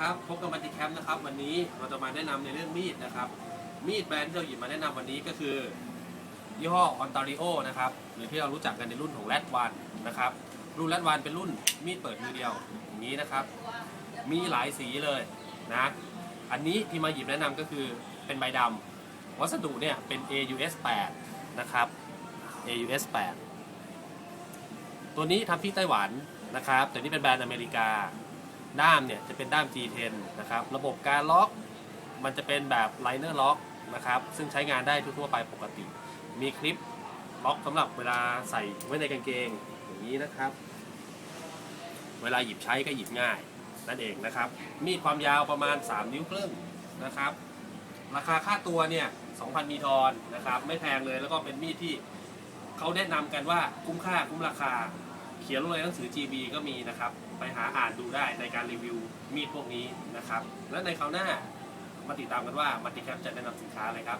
ครับพบกับมัลติแคมป์นะครับ วันนี้เราจะมาแนะนำในเรื่องมีดนะครับ มีดแบรนด์ที่เราหยิบมาแนะนำวันนี้ก็คือยี่ห้อ Ontario นะครับหรือที่เรารู้จักกันในรุ่นของ r a d วันนะครับรุ่น r a d วันเป็นรุ่นมีดเปิดมือเดียวอย่างนี้นะครับ มีหลายสีเลยนะอันนี้ที่มาหยิบแนะนำก็คือเป็นใบดำวัสดุเนี่ยเป็น AUS 8นะครับ AUS 8ตัวนี้ทำที่ไต้หวันนะครับแต่นี่เป็นแบรนด์อเมริกา ด้ามเนี่ยจะเป็นด้าม G10 นะครับระบบการล็อกมันจะเป็นแบบไลเนอร์ล็อกนะครับซึ่งใช้งานได้ทั่วไปปกติ มีคลิปล็อกสำหรับเวลาใส่ไว้ในกางเกงอย่างนี้นะครับ เวลาหยิบใช้ก็หยิบง่ายนั่นเองนะครับ มีดความยาวประมาณ 3 นิ้วครึ่งนะครับ ราคาค่าตัวเนี่ย 2,000 มีทอนนะครับ ไม่แพงเลยแล้วก็เป็นมีดที่เขาแนะนำกันว่าคุ้มค่าคุ้มราคา ขียนลงในหนังสือ GB ก็มีนะครับ ไปหาอ่านดูได้ในการรีวิวมีดพวกนี้นะครับ และในคราวหน้ามาติดตามกันว่ามัลติแคปจะแนะนำสินค้าอะไรครับ